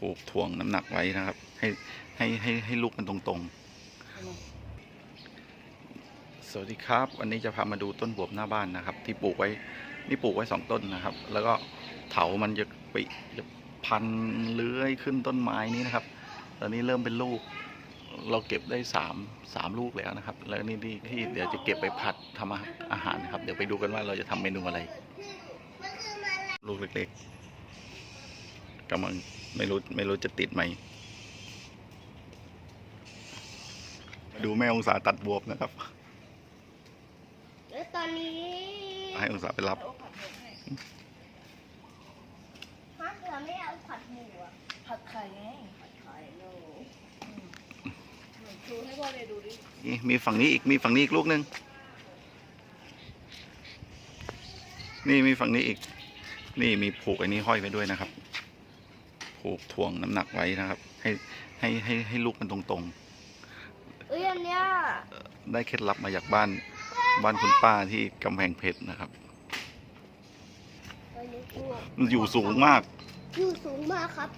ผูกถ่วงน้ำหนักไว้นะครับ ให้ให้ให้ให้ลูกมันตรงๆ สวัสดีครับ วันนี้จะพามาดูต้นบวบหน้าบ้านนะครับ ที่ปลูกไว้นี่ปลูกไว้สองต้นนะครับ แล้วก็เถามันจะไปจะพันเลื้อยขึ้นต้นไม้นี้นะครับ ตอนนี้เริ่มเป็นลูก เราเก็บได้สามสามลูกแล้วนะครับ แล้วนี่ที่ที่เดี๋ยวจะเก็บไปผัดทำอาหารนะครับ เดี๋ยวไปดูกันว่าเราจะทำเมนูอะไร ลูกเล็กๆ กำลังไม่รู้ไม่รู้จะติดไหมมาดูแม่องศาตัดบวบนะครับ แล้วตอนนี้ให้องศาไปรับฮะเราไม่เอาผัดหมูอะผัดไข่ไงผัดไข่โลชูให้พ่อเลยดูดินี่มีฝั่งนี้อีกมีฝั่งนี้อีกลูกหนึ่งนี่มีฝั่งนี้อีก นี่มีผูกอันนี้ห้อยไว้ด้วยนะครับ ผูกถ่วงน้ำหนักไว้นะครับ ให้ให้ให้ให้ลูกมันตรงเอ้ยอันเนี้ยๆได้เคล็ดลับมาจากบ้านบ้านคุณป้าที่กำแพงเพชรนะครับอันนี้กลัวมันอยู่สูงมาก อยู่สูงมากครับ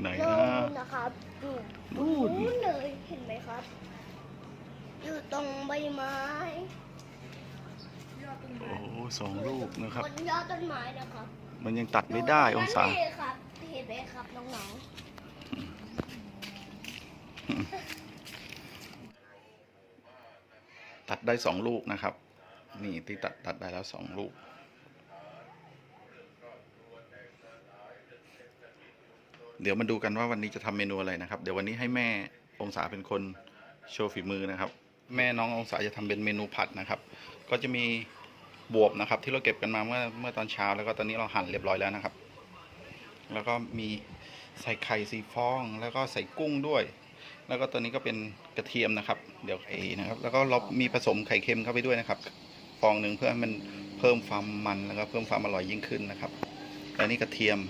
ไหนโน่นะนนะครับอยู่นู่นนู้นเลยเห็นไหมครับ อยู่ตรงใบไม้โอ้สองลูกนะครับบนยอดต้นไม้นะครับ มันยังตัดไม่ได้องศา เห็นไหมครับน้องตัดได้สองลูกนะครับ นี่ที่ตัดตัดได้แล้วสองลูกเดี๋ยวมาดูกันว่าวันนี้จะทำเมนูอะไรนะครับ เดี๋ยววันนี้ให้แม่องศาเป็นคนโชว์ฝีมือนะครับ แม่น้ององศาจะทำเป็นเมนูผัดนะครับ ก็จะมีบวบนะครับ ที่เราเก็บกันมาเมื่อเมื่อตอนเช้าแล้วก็ตอนนี้เราหั่นเรียบร้อยแล้วนะครับ แล้วก็มีใส่ไข่สีฟอง แล้วก็ใส่กุ้งด้วย แล้วก็ตัวนี้ก็เป็นกระเทียมนะครับ เดี๋ยวไอ้นะครับ แล้วก็เรามีผสมไข่เค็มเข้าไปด้วยนะครับ ฟองหนึ่งเพื่อให้มันเพิ่มความมันแล้วก็เพิ่มความอร่อยยิ่งขึ้นนะครับและนี่กระเทียม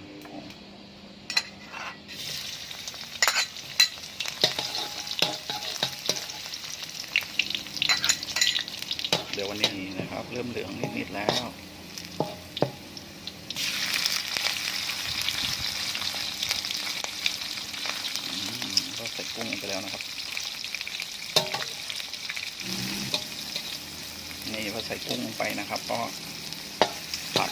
เดี๋ยววันนี้นะครับ เริ่มเหลืองนิดๆแล้ว อืมก็ใส่กุ้งลงไปแล้วนะครับ นี่ พอใส่กุ้งลงไปนะครับ ก็ผัด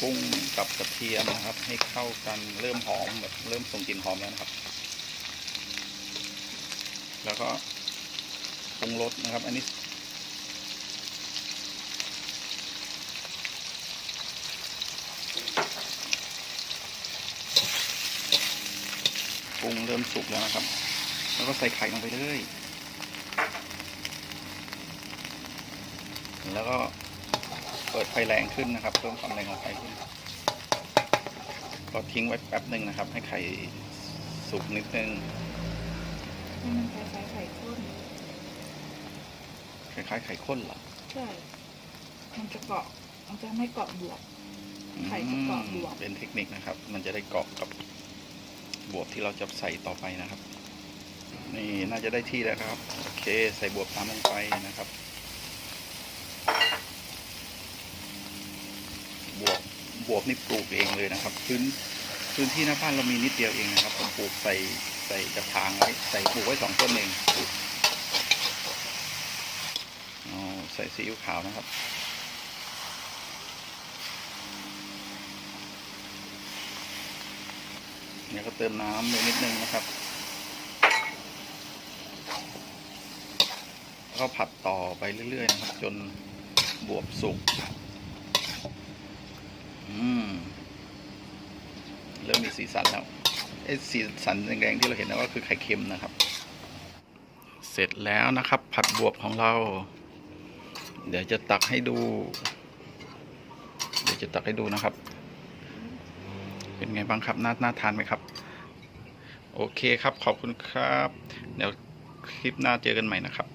กุ้งกับกระเทียมนะครับ ให้เข้ากันเริ่มหอมแบบเริ่มส่งกลิ่นหอมแล้วนะครับ แล้วก็ปรุงรสนะครับ อันนี้ปรุงเริ่มสุกแล้วนะครับ แล้วก็ใส่ไข่ลงไปเลย แล้วก็เปิดไฟแรงขึ้นนะครับเพิ่มความแรงของไฟขึ้นก็ทิ้งไว้แป๊บหนึ่งนะครับ ให้ไข่สุกนิดนึงให้มันคล้ายๆไข่ข้นคล้ายๆไข่ข้นเหรอใช่ มันจะเกาะมันจะไม่เกาะบวกไข่จะเกาะบวบเป็นเทคนิคนะครับ มันจะได้เกาะกับบวบที่เราจะใส่ต่อไปนะครับ นี่น่าจะได้ที่แล้วครับ โอเค ใส่บวบตามลงไปนะครับ บวบบวบนี่ปลูกเองเลยนะครับ พื้นพื้นที่หน้าบ้านเรามีนิดเดียวเองนะครับผมปลูกใส่ใส่กระถางไว้ใส่ปลูกไว้สองต้นเองอ๋อใส่ซีอิ๊วขาวนะครับเนี่ยก็เติมน้ำไปนิดนึงนะครับแล้วก็ผัดต่อไปเรื่อยๆนะครับ จนบวบสุก อืม เริ่มมี สีสันแล้วไอ้สีสันแดงๆที่เราเห็นนะก็คือไข่เค็มนะครับ เสร็จแล้วนะครับ ผัดบวบของเรา เดี๋ยวจะตักให้ดู เดี๋ยวจะตักให้ดูนะครับ เป็นไงบ้างครับน่าน่าทานไหมครับ โอเคครับขอบคุณครับ เดี๋ยวคลิปหน้าเจอกันใหม่นะครับ